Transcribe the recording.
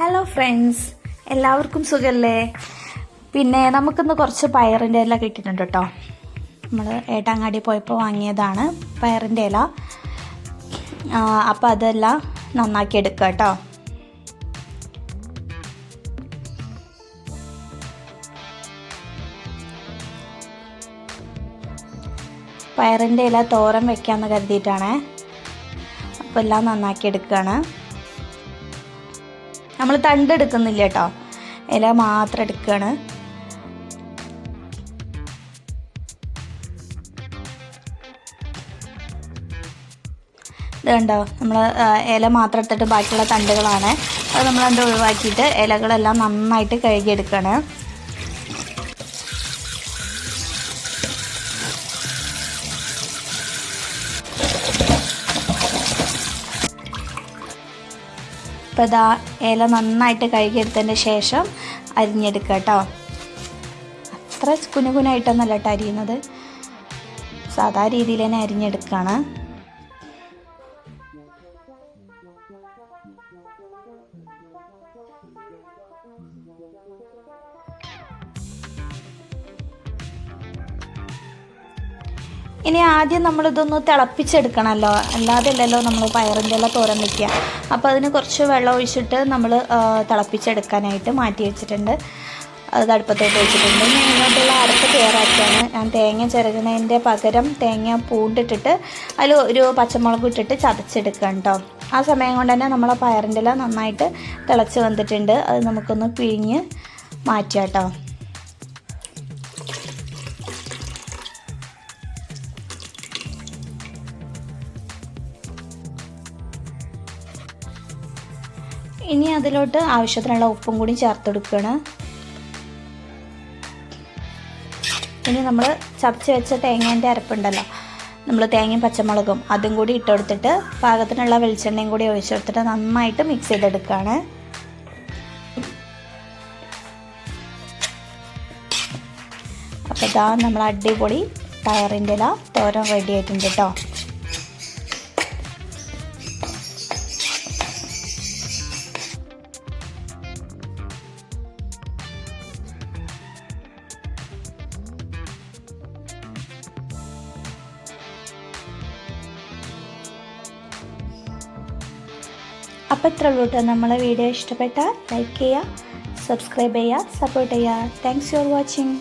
Hello friends എല്ലാവർക്കും സുഖല്ലേ? പിന്നെ നമുക്കിന്ന് കുറച്ച് പയറിന്റെ ഇല കിട്ടിയിട്ടുണ്ട് കേട്ടോ. നമ്മൾ ഏട്ടാങ്ങാടി പോയപ്പോൾ വാങ്ങിയതാണ് പയറിന്റെ ഇല. അപ്പോൾ അതെല്ലാം നന്നാക്കി എടുക്കുക കേട്ടോ. പയറിന്റെ ഇല തോരൻ വെക്കാമെന്ന് കരുതിയിട്ടാണ്. അപ്പോൾ എല്ലാം നന്നാക്കി എടുക്കുകയാണ്. നമ്മൾ തണ്ട് എടുക്കുന്നില്ല കേട്ടോ. ഇല മാത്രം എടുക്കുകയാണ് ഇത് കണ്ടോ? നമ്മൾ ഇല മാത്രം എടുത്തിട്ട് ബാക്കിയുള്ള തണ്ടുകളാണ്. അത് നമ്മൾ അത് ഒഴിവാക്കിയിട്ട് ഇലകളെല്ലാം നന്നായിട്ട് കഴുകിയെടുക്കുകയാണ് ഇപ്പോൾ ഇതാ ഇല നന്നായിട്ട് കഴുകിയെടുത്തതിന് ശേഷം അരിഞ്ഞെടുക്കുക കേട്ടോ. അത്ര കുനുകുനായിട്ടൊന്നല്ല കേട്ടോ അരിയുന്നത്. സാധാ രീതിയിൽ തന്നെ അരിഞ്ഞെടുക്കുകയാണ്. ഇനി ആദ്യം നമ്മളിതൊന്ന് തിളപ്പിച്ചെടുക്കണമല്ലോ അല്ലാതെ അല്ലല്ലോ നമ്മൾ പയറിന്റെ എല്ലാം തോരൻ വയ്ക്കുക അപ്പോൾ അതിന് കുറച്ച് വെള്ളം ഒഴിച്ചിട്ട് നമ്മൾ തിളപ്പിച്ചെടുക്കാനായിട്ട് മാറ്റി വെച്ചിട്ടുണ്ട്. അത് അടുപ്പത്തോട്ട് വെച്ചിട്ടുണ്ട്. ഇനി ഇങ്ങോട്ടുള്ള അടുപ്പ് തയ്യാറാക്കിയാണ്. ഞാൻ തേങ്ങ ചിരകുന്നതിന്റെ പകരം തേങ്ങ പൂണ്ടിട്ടിട്ട് അതിൽ ഒരു പച്ചമുളക് ഇട്ടിട്ട് ചതച്ചെടുക്കാം കേട്ടോ. ആ സമയം കൊണ്ട് തന്നെ നമ്മളെ പയറിന്റെ എല്ലാം നന്നായിട്ട് തിളച്ച് വന്നിട്ടുണ്ട്. അത് നമുക്കൊന്ന് പിഴിഞ്ഞ് മാറ്റാം കേട്ടോ. ഇനി അതിലോട്ട് ആവശ്യത്തിനുള്ള ഉപ്പും കൂടി ചേർത്ത് കൊടുക്കുകയാണ് ഇനി നമ്മൾ ചതച്ച് വെച്ച തേങ്ങേന്റെ അരപ്പുണ്ടല്ലോ നമ്മൾ തേങ്ങയും പച്ചമുളകും അതും കൂടി ഇട്ടെടുത്തിട്ട് പാകത്തിനുള്ള വെളിച്ചെണ്ണയും കൂടി ഒഴിച്ചെടുത്തിട്ട് നന്നായിട്ട് മിക്സ് ചെയ്തെടുക്കുകയാണ്. അപ്പോൾ ഇതാ നമ്മൾ അടിപൊളി ടയറിന്റെ ഇല തോരൻ റെഡി ആയിട്ടുണ്ട് കേട്ടോ അപ്പോൾ ഇത്ര ഉള്ളൂ നമ്മളെ വീഡിയോ ഇഷ്ടപ്പെട്ടാൽ ലൈക്ക് ചെയ്യുക സബ്സ്ക്രൈബ് ചെയ്യുക സപ്പോർട്ട് ചെയ്യുക. Thanks for watching